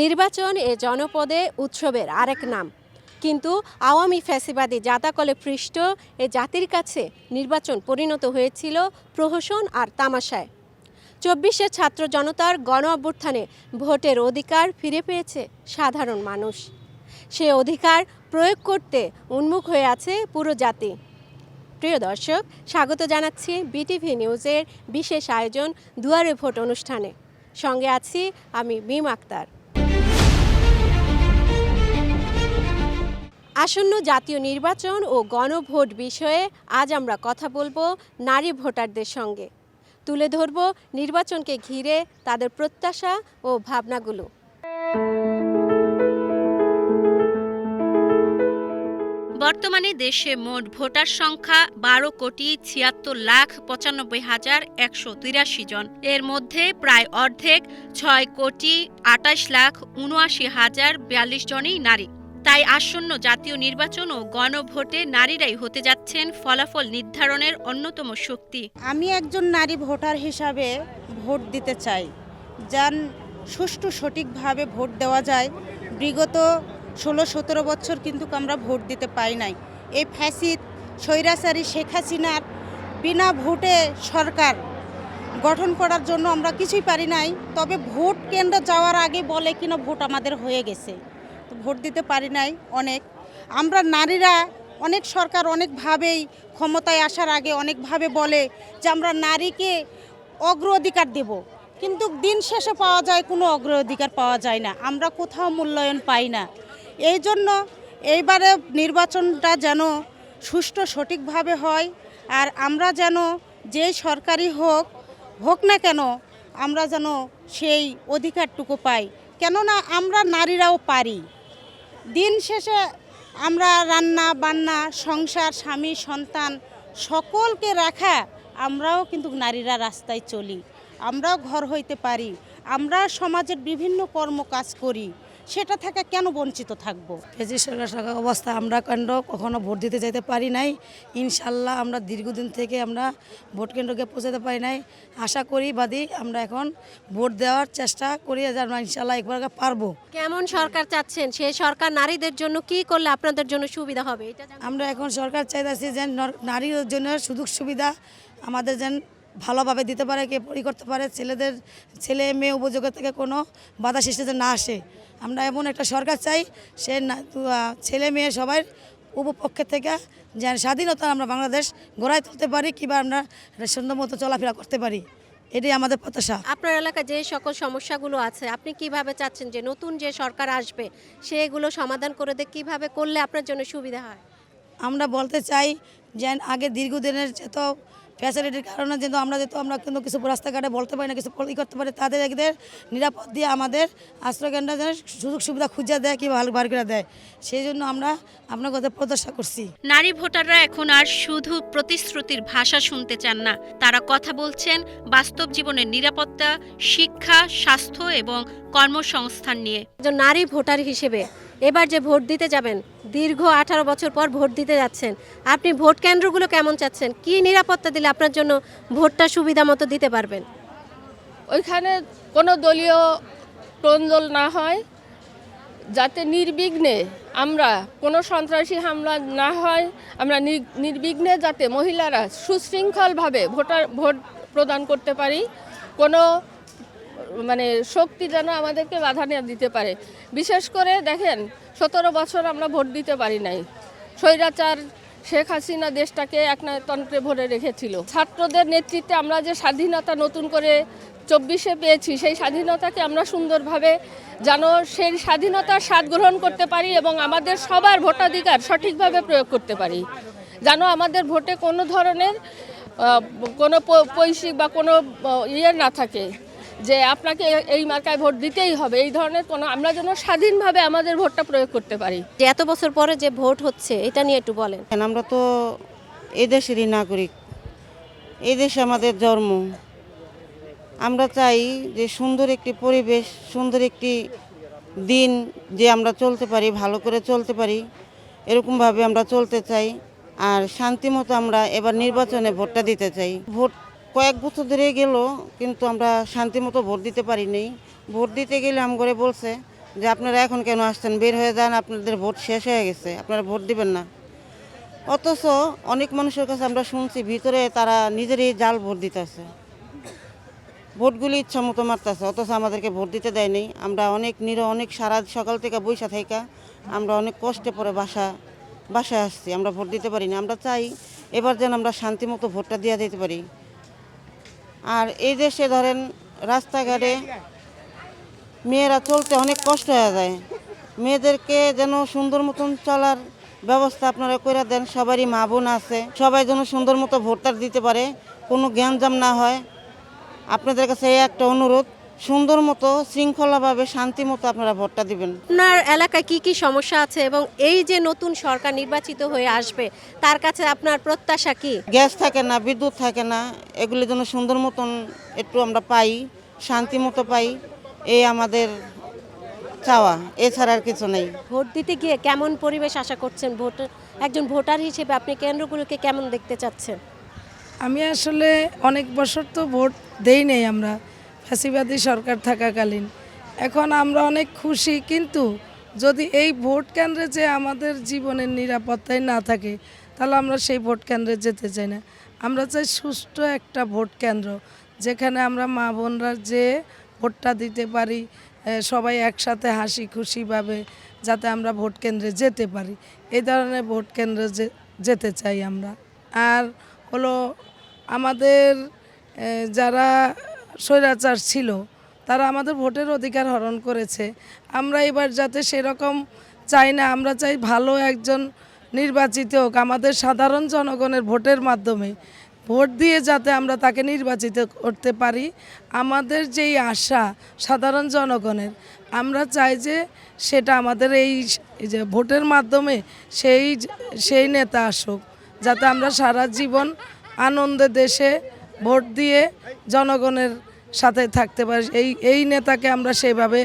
নির্বাচন এ জনপদে উৎসবের আরেক নাম। কিন্তু আওয়ামী ফ্যাসিবাদী জাতাকলে পৃষ্ঠ এ জাতির কাছে নির্বাচন পরিণত হয়েছিল প্রহসন আর তামাশায়। চব্বিশে ছাত্র জনতার গণ অভ্যুত্থানে ভোটের অধিকার ফিরে পেয়েছে সাধারণ মানুষ। সে অধিকার প্রয়োগ করতে উন্মুখ হয়ে আছে পুরো জাতি। প্রিয় দর্শক, স্বাগত জানাচ্ছি বিটিভি নিউজের বিশেষ আয়োজন দুয়ারে ভোট অনুষ্ঠানে। সঙ্গে আছি আমি মিম আক্তার। আসন্ন জাতীয় নির্বাচন ও গণভোট বিষয়ে আজ আমরা কথা বলব নারী ভোটারদের সঙ্গে। তুলে ধরব নির্বাচনকে ঘিরে তাদের প্রত্যাশা ও ভাবনাগুলো। বর্তমানে দেশে মোট ভোটার সংখ্যা বারো কোটি ছিয়াত্তর লাখ পঁচানব্বই হাজার একশো তিরাশি জন। এর মধ্যে প্রায় অর্ধেক ছয় কোটি আটাশ লাখ উনআশি হাজার বিয়াল্লিশ জনই নারী। তাই আসন্ন জাতীয় নির্বাচন ও গণভোটে নারীরাই হতে যাচ্ছেন ফলাফল নির্ধারণের অন্যতম শক্তি। আমি একজন নারী ভোটার হিসাবে ভোট দিতে চাই। যান সুষ্ঠু সঠিকভাবে ভোট দেওয়া যায়। বিগত ষোলো সতেরো বছর কিন্তু আমরা ভোট দিতে পাই নাই। এই ফ্যাসিদ স্বৈরাচারী শেখ হাসিনার বিনা ভোটে সরকার গঠন করার জন্য আমরা কিছুই পারি নাই। তবে ভোট কেন্দ্র যাওয়ার আগে বলে কিনা ভোট আমাদের হয়ে গেছে। ভোট দিতে পারি নাই অনেক। আমরা নারীরা অনেক সরকার অনেকভাবেই ক্ষমতায় আসার আগে অনেকভাবে বলে যে আমরা নারীকে অগ্রাধিকার দেব। কিন্তু দিন শেষে পাওয়া যায়, কোনো অগ্রাধিকার পাওয়া যায় না। আমরা কোথাও মূল্যায়ন পাই না। এই জন্য এইবারে নির্বাচনটা যেন সুষ্ঠু সঠিকভাবে হয় আর আমরা যেন যে সরকারি হোক হোক না কেন, আমরা যেন সেই অধিকারটুকু পাই। কেননা আমরা নারীরাও পারি। দিন শেষে আমরা রান্না, বান্না, সংসার, স্বামী, সন্তান সকলকে রাখা, আমরাও কিন্তু নারীরা রাস্তায় চলি। আমরাও ঘর হইতে পারি। আমরা সমাজের বিভিন্ন কর্ম কাজ করি। সেটা থেকে কেন বঞ্চিত থাকব? ফেজি সরকার থাকা অবস্থা আমরা কেন্দ্র কখনো ভোট দিতে যেতে পারি নাই। ইনশাল্লাহ আমরা দীর্ঘদিন থেকে আমরা ভোট কেন্দ্রকে পৌঁছাতে পারি নাই। আশা করি বাদী আমরা এখন ভোট দেওয়ার চেষ্টা করি যে আমরা ইনশাল্লাহ একবার পারব। কেমন সরকার চাচ্ছেন? সেই সরকার নারীদের জন্য কি করলে আপনাদের জন্য সুবিধা হবে? এটা আমরা এখন সরকার চাইতেছি যে নর- নারীর জন্য সুযোগ সুবিধা আমাদের যেন ভালোভাবে দিতে পারে কে পরি করতে পারে ছেলেদের ছেলে মেয়ে উপযোগের থেকে কোনো বাধা সৃষ্টি যেন না আসে। আমরা এমন একটা সরকার চাই সে ছেলে মেয়ে সবাই উপপক্ষের থেকে যেন স্বাধীনতা আমরা বাংলাদেশ গড়ায় তুলতে পারি কিংবা আমরা সুন্দর মতো চলাফেরা করতে পারি। এটাই আমাদের প্রত্যাশা। আপনার এলাকায় যে সকল সমস্যাগুলো আছে আপনি কীভাবে চাচ্ছেন যে নতুন যে সরকার আসবে সেগুলো সমাধান করে দিয়ে কীভাবে করলে আপনার জন্য সুবিধা হয়? আমরা বলতে চাই যেন আগে দীর্ঘদিনের যত ফ্যাসিলিটির কারণে যেহেতু আমরা যেহেতু আমরা কিন্তু কিছু রাস্তাঘাটে বলতে পারি না কিছু ই করতে পারি তাদের এদের নিরাপদ দিয়ে আমাদের আশ্রয়কেন্দ্র যেন সুযোগ সুবিধা খুঁজে দেয় কি ভালো বার করে দেয়। সেই জন্য আমরা আপনার কথা প্রত্যাশা করছি। নারী ভোটাররা এখন আর শুধু প্রতিশ্রুতির ভাষা শুনতে চান না তারা কথা বলছেন বাস্তব জীবনের নিরাপত্তা শিক্ষা স্বাস্থ্য এবং কর্মসংস্থান নিয়ে। নারী ভোটার হিসেবে এবার যে ভোট দিতে যাবেন, দীর্ঘ আঠারো বছর পর ভোট দিতে যাচ্ছেন, আপনি ভোট কেন্দ্রগুলো কেমন চাচ্ছেন? কি নিরাপত্তা দিলে আপনার জন্য ভোটটা সুবিধা মতো দিতে পারবেন? ওইখানে কোনো দলীয় প্রন্দল না হয়, যাতে নির্বিঘ্নে আমরা কোনো সন্ত্রাসী হামলা না হয়, আমরা নির- নির্বিঘ্নে যাতে মহিলারা সুশৃঙ্খলভাবে ভোটার, ভোট প্রদান করতে পারি, কোনো মানে শক্তি যেন আমাদেরকে বাধা না দিতে পারে। বিশেষ করে দেখেন, সতেরো বছর আমরা ভোট দিতে পারি নাই। স্বৈরাচার শেখ হাসিনা দেশটাকে একনায়তন্ত্রে ভরে রেখেছিল। ছাত্রদের নেতৃত্বে আমরা যে স্বাধীনতা নতুন করে চব্বিশে পেয়েছি, সেই স্বাধীনতাকে আমরা সুন্দরভাবে যেন সেই স্বাধীনতার স্বাদ গ্রহণ করতে পারি এবং আমাদের সবার ভোটাধিকার সঠিকভাবে প্রয়োগ করতে পারি। যেন আমাদের ভোটে কোনো ধরনের কোনো পৈশিক বা কোনো ইয়ে না থাকে। যে আপনাকে এই মার্কায় ভোট দিতেই হবে এই ধরনের কোনো আমরা যেন স্বাধীনভাবে আমাদের ভোটটা প্রয়োগ করতে পারি। যে এত বছর পরে যে ভোট হচ্ছে এটা নিয়ে একটু বলেন। আমরা তো এই দেশেরই নাগরিক। এই দেশে আমাদের জন্ম। আমরা চাই যে সুন্দর একটি পরিবেশ সুন্দর একটি দিন যে আমরা চলতে পারি ভালো করে চলতে পারি এরকমভাবে আমরা চলতে চাই। আর শান্তিমতো আমরা এবার নির্বাচনে ভোটটা দিতে চাই। ভোট কয়েক বছর ধরে গেল, কিন্তু আমরা শান্তি মতো ভোট দিতে পারি পারিনি। ভোট দিতে গেলে আম করে বলছে যে, আপনারা এখন কেন আসছেন? বের হয়ে যান, আপনাদের ভোট শেষ হয়ে গেছে, আপনারা ভোট দিবেন না। অথচ অনেক মানুষের কাছে আমরা শুনছি, ভিতরে তারা নিজেরই জাল ভোট দিতেছে। ভোটগুলি ইচ্ছা মতো মারতেছে, অথচ আমাদেরকে ভোট দিতে দেয়নি। আমরা অনেক নির অনেক সারা সকাল থেকে বৈশা থেকে আমরা অনেক কষ্টে পরে বাসা, বাসায় আসছি, আমরা ভোট দিতে পারি না আমরা চাই এবার যেন আমরা শান্তি মতো ভোটটা দিয়ে দিতে পারি। আর এই দেশে ধরেন রাস্তাঘাটে মেয়েরা চলতে অনেক কষ্ট হয়ে যায়। মেয়েদেরকে যেন সুন্দর মতন চলার ব্যবস্থা আপনারা করে দেন, সবারই মা বোন আছে, সবাই যেন সুন্দর মতো ভোটার দিতে পারে, কোনো জ্ঞানজাম না হয়। আপনাদের কাছে এই একটা অনুরোধ সুন্দর মতো শৃঙ্খলাভাবে শান্তি মতো আপনারা ভোটটা দিবেন। আপনার এলাকায় কি কি সমস্যা আছে এবং এই যে নতুন সরকার নির্বাচিত হয়ে আসবে তার কাছে আপনার প্রত্যাশা কি? গ্যাস থাকে না বিদ্যুৎ থাকে না এগুলি যেন সুন্দর মতন একটু আমরা পাই শান্তি মতো পাই এই আমাদের চাওয়া এছাড়া আর কিছু নেই। ভোট দিতে গিয়ে কেমন পরিবেশ আশা করছেন? ভোট একজন ভোটার হিসেবে আপনি কেন্দ্রগুলোকে কেমন দেখতে চাচ্ছেন? আমি আসলে অনেক বছর তো ভোট দেই নেই আমরা। ফ্যাসিবাদী সরকার থাকাকালীন। এখন আমরা অনেক খুশি, কিন্তু যদি এই ভোট কেন্দ্রে যে আমাদের জীবনের নিরাপত্তায় না থাকে, তাহলে আমরা সেই ভোট কেন্দ্রে যেতে চাই না। আমরা চাই সুষ্ঠু একটা ভোট কেন্দ্র, যেখানে আমরা মা বোনরা যে ভোটটা দিতে পারি সবাই একসাথে হাসি খুশিভাবে যাতে আমরা ভোট কেন্দ্রে যেতে পারি। এই ধরনের ভোট কেন্দ্রে যেতে চাই আমরা। আর হলো আমাদের যারা স্বৈরাচার ছিল, তারা আমাদের ভোটের অধিকার হরণ করেছে। আমরা এবার যাতে সেরকম চাই না, আমরা চাই ভালো একজন নির্বাচিত হোক, আমাদের সাধারণ জনগণের ভোটের মাধ্যমে ভোট দিয়ে যাতে আমরা তাকে নির্বাচিত করতে পারি, আমাদের যেই আশা সাধারণ জনগণের, আমরা চাই যে সেটা আমাদের এই যে ভোটের মাধ্যমে সেই সেই নেতা আসুক, যাতে আমরা সারা জীবন আনন্দে দেশে ভোট দিয়ে জনগণের সাথে থাকতে পারে। এই এই নেতাকে আমরা সেভাবে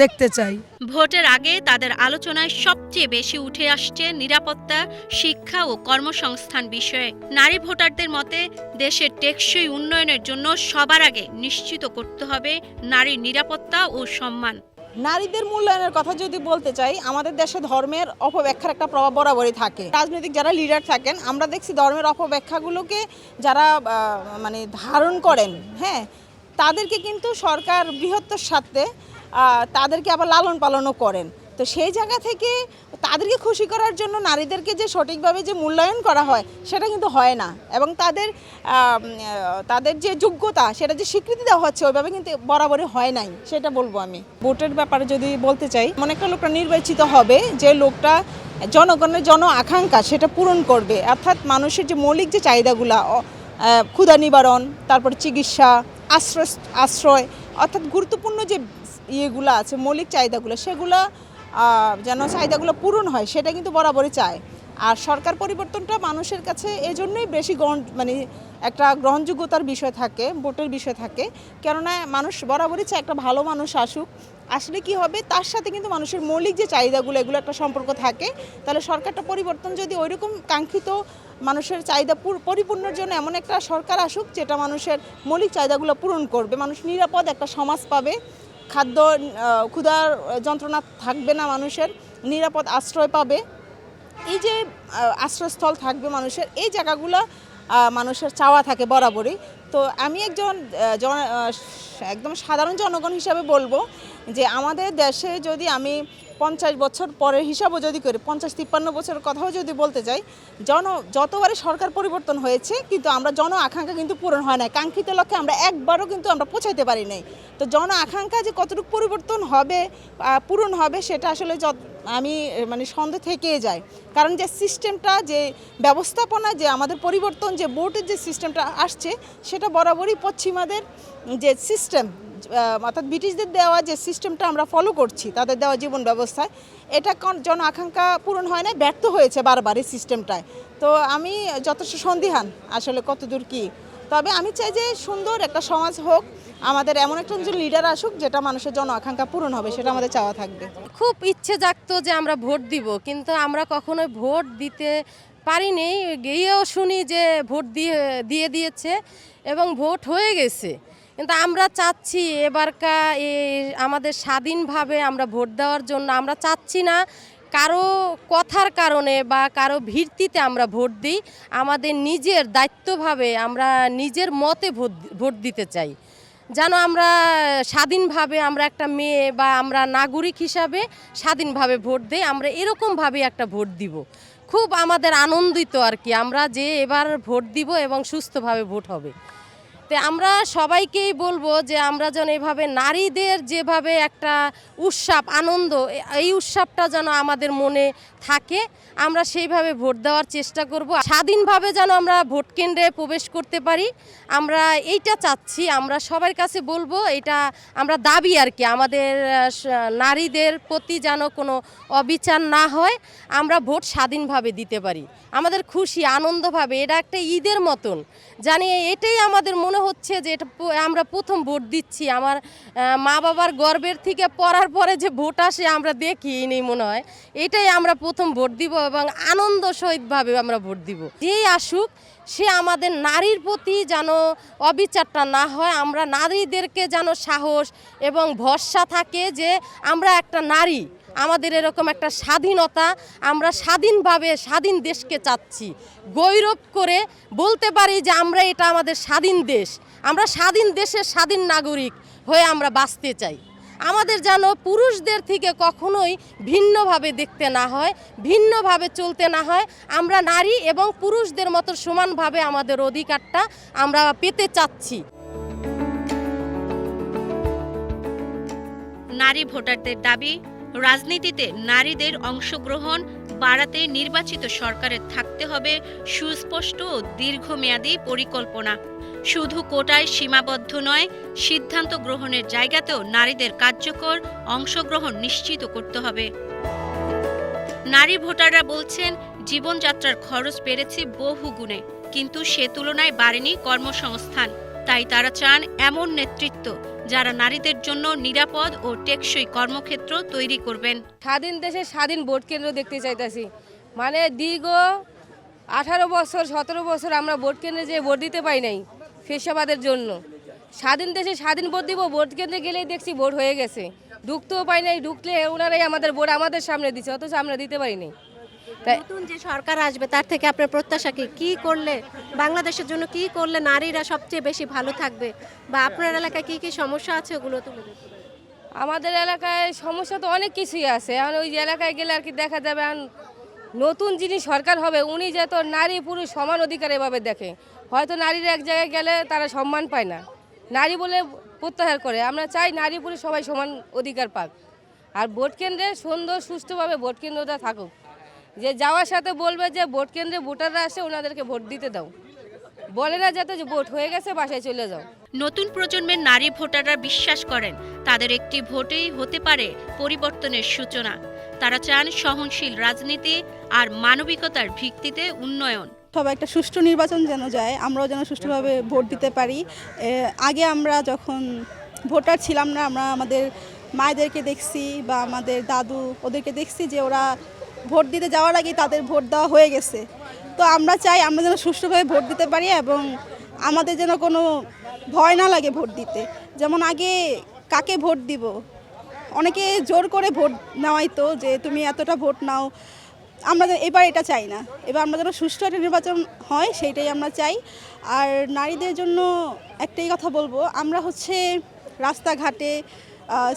দেখতে চাই। ভোটের আগে তাদের আলোচনায় সবচেয়ে বেশি উঠে আসছে নিরাপত্তা শিক্ষা ও কর্মসংস্থান বিষয়ে। নারী ভোটারদের মতে দেশের টেকসই উন্নয়নের জন্য সবার আগে নিশ্চিত করতে হবে নারীর নিরাপত্তা ও সম্মান। নারীদের মূল্যায়নের কথা যদি বলতে চাই আমাদের দেশে ধর্মের অপব্যাখ্যার একটা প্রভাব বরাবরই থাকে। রাজনৈতিক যারা লিডার থাকেন আমরা দেখছি ধর্মের অপব্যাখ্যাগুলোকে যারা মানে ধারণ করেন হ্যাঁ তাদেরকে কিন্তু সরকার বৃহত্তর স্বার্থে তাদেরকে আবার লালন পালনও করেন। তো সেই জায়গা থেকে তাদেরকে খুশি করার জন্য নারীদেরকে যে সঠিকভাবে যে মূল্যায়ন করা হয়, সেটা কিন্তু হয় না। এবং তাদের তাদের যে যোগ্যতা, সেটা যে স্বীকৃতি দেওয়া হচ্ছে, ওইভাবে কিন্তু বরাবরই হয় নাই। সেটা বলব আমি। ভোটের ব্যাপারে যদি বলতে চাই, মনে একটা লোকটা নির্বাচিত হবে, যে লোকটা জনগণের জন আকাঙ্ক্ষা, সেটা পূরণ করবে। অর্থাৎ মানুষের যে মৌলিক যে চাহিদাগুলা ক্ষুধা নিবারণ, তারপর চিকিৎসা আশ্রয় আশ্রয়, অর্থাৎ গুরুত্বপূর্ণ যে ইয়েগুলো আছে, মৌলিক চাহিদাগুলো, সেগুলো যেন চাহিদাগুলো পূরণ হয়, সেটা কিন্তু বরাবরই চায়। আর সরকার পরিবর্তনটা মানুষের কাছে এজন্যই বেশি গ্রহণ মানে একটা গ্রহণযোগ্যতার বিষয় থাকে, ভোটের বিষয় থাকে। কেননা মানুষ বরাবরই চায় একটা ভালো মানুষ আসুক। আসলে কি হবে? তার সাথে কিন্তু মানুষের মৌলিক যে চাহিদাগুলো, এগুলো একটা সম্পর্ক থাকে। তাহলে সরকারটা পরিবর্তন যদি ওইরকম কাঙ্ক্ষিত মানুষের চাহিদা পুর- পরিপূর্ণের জন্য এমন একটা সরকার আসুক, যেটা মানুষের মৌলিক চাহিদাগুলো পূরণ করবে। মানুষ নিরাপদ একটা সমাজ পাবে। খাদ্য ক্ষুধার যন্ত্রণা থাকবে না মানুষের। নিরাপদ আশ্রয় পাবে। এই যে আশ্রয়স্থল থাকবে মানুষের, এই জায়গাগুলো মানুষের চাওয়া থাকে বরাবরই। তো আমি একজন জন একদম সাধারণ জনগণ হিসাবে বলব যে আমাদের দেশে যদি আমি পঞ্চাশ বছর পরের হিসাবও যদি করি, পঞ্চাশ তিপ্পান্ন বছরের কথাও যদি বলতে চাই জন যতবারে সরকার পরিবর্তন হয়েছে, কিন্তু আমরা জন আকাঙ্ক্ষা কিন্তু পূরণ হয় নাই। কাঙ্ক্ষিত লক্ষ্যে আমরা একবারও কিন্তু আমরা পৌঁছাইতে পারি নাই। তো জন আকাঙ্ক্ষা যে কতটুকু পরিবর্তন হবে পূরণ হবে, সেটা আসলে আমি মানে সন্দেহ থেকেই যায় কারণ যে সিস্টেমটা, যে ব্যবস্থাপনা, যে আমাদের পরিবর্তন, যে ভোটের যে সিস্টেমটা আসছে, সেটা বরাবরই পশ্চিমাদের যে সিস্টেম অর্থাৎ ব্রিটিশদের দেওয়া যে সিস্টেমটা আমরা ফলো করছি, তাদের দেওয়া জীবন ব্যবস্থায়, এটা জন আকাঙ্ক্ষা পূরণ হয় না ব্যর্থ হয়েছে বারবার এই সিস্টেমটায়। তো আমি যথেষ্ট সন্দিহান, আসলে কতদূর কি তবে আমি চাই যে সুন্দর একটা সমাজ হোক, আমাদের এমন একটা যে লিডার আসুক যেটা মানুষের জন আকাঙ্ক্ষা পূরণ হবে, সেটা আমাদের চাওয়া থাকবে। খুব ইচ্ছে জাগতো যে আমরা ভোট দিব, কিন্তু আমরা কখনোই ভোট দিতে পারিনি, গিয়েও শুনি যে ভোট দিয়ে দিয়ে দিয়েছে এবং ভোট হয়ে গেছে। কিন্তু আমরা চাচ্ছি এবারকা আমাদের স্বাধীনভাবে আমরা ভোট দেওয়ার জন্য, আমরা চাচ্ছি না কারও কথার কারণে বা কারও ভিত্তিতে আমরা ভোট দিই, আমাদের নিজের দায়িত্বভাবে আমরা নিজের মতে ভোট ভোট দিতে চাই। যেন আমরা স্বাধীনভাবে আমরা একটা মেয়ে বা আমরা নাগরিক হিসাবে স্বাধীনভাবে ভোট দিই, আমরা এরকমভাবে একটা ভোট দিব। খুব আমাদের আনন্দিত আর কি, আমরা যে এবার ভোট দিব এবং সুস্থভাবে ভোট হবে। তো আমরা সবাইকেই বলব যে আমরা যেন এভাবে নারীদের যেভাবে একটা উৎসব, আনন্দ এই উৎসবটা যেন আমাদের মনে থাকে, আমরা সেইভাবে ভোট দেওয়ার চেষ্টা করব। স্বাধীনভাবে যেন আমরা ভোট কেন্দ্রে প্রবেশ করতে পারি, আমরা এইটা চাচ্ছি, আমরা সবার কাছে বলব এটা আমরা দাবি আর কি, আমাদের নারীদের প্রতি যেন কোনো অবিচার না হয়, আমরা ভোট স্বাধীনভাবে দিতে পারি। আমাদের খুশি, আনন্দভাবে, এটা একটা ঈদের মতন। জানি এটাই আমাদের মনে হচ্ছে যে এটা আমরা প্রথম ভোট দিচ্ছি। আমার মা বাবার গর্বের থেকে পড়ার পরে যে ভোট আসে, আমরা দেখি নেই মনে হয়। এটাই আমরা প্রথম ভোট দিব এবং আনন্দ সহিতভাবে আমরা ভোট দিব। যেই আসুক সে আমাদের নারীর প্রতি যেন অবিচারটা না হয়, আমরা নারীদেরকে যেন সাহস এবং ভরসা থাকে যে আমরা একটা নারী, আমাদের এরকম একটা স্বাধীনতা, আমরা স্বাধীনভাবে স্বাধীন দেশকে চাচ্ছি। গৌরব করে বলতে পারি যে আমরা এটা আমাদের স্বাধীন দেশ, আমরা স্বাধীন দেশের স্বাধীন নাগরিক হয়ে আমরা বাঁচতে চাই। আমাদের যেন পুরুষদের থেকে কখনোই ভিন্নভাবে দেখতে না হয়, ভিন্নভাবে চলতে না হয়। আমরা নারী এবং পুরুষদের মতো সমানভাবে আমাদের অধিকারটা আমরা পেতে চাচ্ছি। নারী ভোটারদের দাবি, রাজনীতিতে নারীদের অংশগ্রহণ বাড়াতে নির্বাচিত সরকারের থাকতে হবে সুস্পষ্ট ও দীর্ঘমেয়াদী পরিকল্পনা। শুধু কোটায় সীমাবদ্ধ নয়, সিদ্ধান্ত গ্রহণের জায়গাতেও নারীদের কার্যকর অংশগ্রহণ নিশ্চিত করতে হবে। নারী ভোটাররা বলছেন, জীবনযাত্রার খরচ বেড়েছে বহু গুণে, কিন্তু সে তুলনায় বাড়েনি কর্মসংস্থান। তাই তারা চান এমন নেতৃত্ব যারা নারীদের জন্য নিরাপদ ও টেকসই কর্মক্ষেত্র তৈরি করবেন। স্বাধীন দেশে স্বাধীন ভোট কেন্দ্র দেখতে চাইতেছি। মানে দীর্ঘ আঠারো বছর, সতেরো বছর আমরা ভোট কেন্দ্রে যে ভোট দিতে পাই নাই। ফেসাবাদের জন্য। স্বাধীন দেশে স্বাধীন ভোট দিব ভোট কেন্দ্রে গেলেই দেখছি ভোট হয়ে গেছে। ঢুকতেও পাই নাই ঢুকলে ওনারাই আমাদের ভোট আমাদের সামনে দিচ্ছে অথচ আমরা দিতে পারি নাই নতুন যে সরকার আসবে তার থেকে আপনার প্রত্যাশা কি? কি করলে বাংলাদেশের জন্য কি করলে নারীরা সবচেয়ে বেশি ভালো থাকবে? বা আপনার এলাকায় কি কি সমস্যা আছে ওগুলো তুলে আমাদের এলাকায় সমস্যা তো অনেক কিছুই আছে। এখন ওই এলাকায় গেলে আর কি দেখা যাবে নতুন যিনি সরকার হবে উনি যত নারী পুরুষ সমান অধিকার এভাবে দেখে। হয়তো নারীরা এক জায়গায় গেলে তারা সম্মান পায় না। নারী বলে প্রত্যাহার করে। আমরা চাই নারী পুরুষ সবাই সমান অধিকার পাক। আর ভোট কেন্দ্রে সুন্দর সুস্থভাবে ভোট কেন্দ্রটা থাকুক। যে যাওয়ার সাথে বলবে যে ভোট কেন্দ্রে ভোটাররা আসে, ওনাদেরকে ভোট দিতে দাও। বলে না যাতে যে ভোট হয়ে গেছে বাসায় চলে যাও। নতুন প্রজন্মের নারী ভোটাররা বিশ্বাস করেন তাদের একটি ভোটেই হতে পারে পরিবর্তনের সূচনা। তারা চান সহনশীল রাজনীতি আর মানবিকতার ভিত্তিতে উন্নয়ন। সবাই একটা সুষ্ঠু নির্বাচন যেন যায় আমরাও যেন সুষ্ঠুভাবে ভোট দিতে পারি। আগে আমরা যখন ভোটার ছিলাম না আমরা আমাদের মায়েদেরকে দেখছি বা আমাদের দাদু ওদেরকে দেখছি যে ওরা ভোট দিতে যাওয়ার আগেই তাদের ভোট দেওয়া হয়ে গেছে। তো আমরা চাই আমরা যেন সুষ্ঠুভাবে ভোট দিতে পারি এবং আমাদের যেন কোনো ভয় না লাগে ভোট দিতে। যেমন আগে কাকে ভোট দিব? অনেকে জোর করে ভোট নেওয়াই তো যে তুমি এতটা ভোট নাও। আমরা এবার এটা চাই না। এবার আমরা যেন সুষ্ঠু একটা নির্বাচন হয় সেইটাই আমরা চাই। আর নারীদের জন্য একটাই কথা বলব, আমরা হচ্ছে রাস্তাঘাটে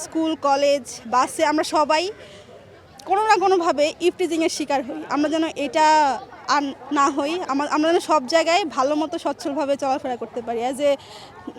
স্কুল, কলেজ, বাসে আমরা সবাই কোনো না কোনোভাবে ইফটিজিংয়ের শিকার হই। আমরা যেন এটা আর না হই আমা- আমরা যেন সব জায়গায় ভালো মতো সচ্ছলভাবে চলাফেরা করতে পারি অ্যাজ এ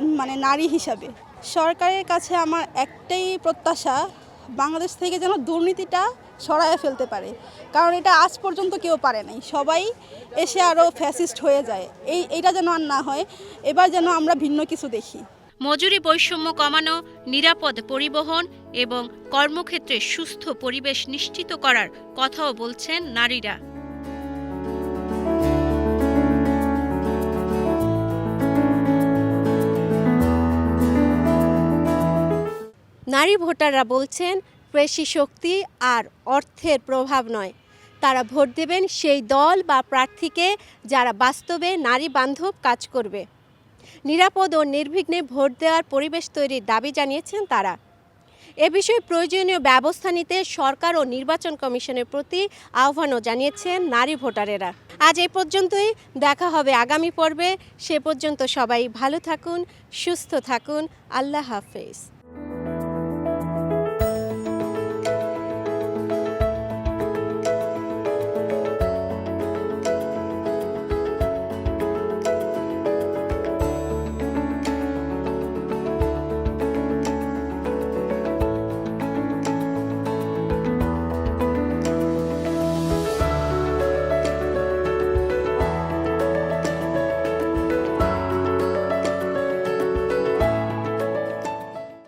মানে নারী হিসাবে। সরকারের কাছে আমার একটাই প্রত্যাশা, বাংলাদেশ থেকে যেন দুর্নীতিটা সরায় ফেলতে পারে। কারণ এটা আজ পর্যন্ত কেউ পারে নাই। সবাই এসে আরও ফ্যাসিস্ট হয়ে যায়। এই, এইটা যেন আর না হয়, এবার যেন আমরা ভিন্ন কিছু দেখি। মজুরি বৈষম্য কমানো, নিরাপদ পরিবহন এবং কর্মক্ষেত্রে সুস্থ পরিবেশ নিশ্চিত করার কথাও বলছেন নারীরা। নারী ভোটাররা বলছেন পেশি শক্তি আর অর্থের প্রভাব নয়। তারা ভোট দেবেন সেই দল বা প্রার্থীকে যারা বাস্তবে নারী বান্ধব কাজ করবে। নিরাপদ ও নির্বিঘ্নে ভোট দেওয়ার পরিবেশ তৈরির দাবি জানিয়েছেন তারা। এ বিষয়ে প্রয়োজনীয় ব্যবস্থা নিতে সরকার ও নির্বাচন কমিশনের প্রতি আহ্বানও জানিয়েছেন নারী ভোটারেরা। আজ এ পর্যন্তই, দেখা হবে আগামী পর্বে। সে পর্যন্ত সবাই ভালো থাকুন, সুস্থ থাকুন। আল্লাহ হাফেজ।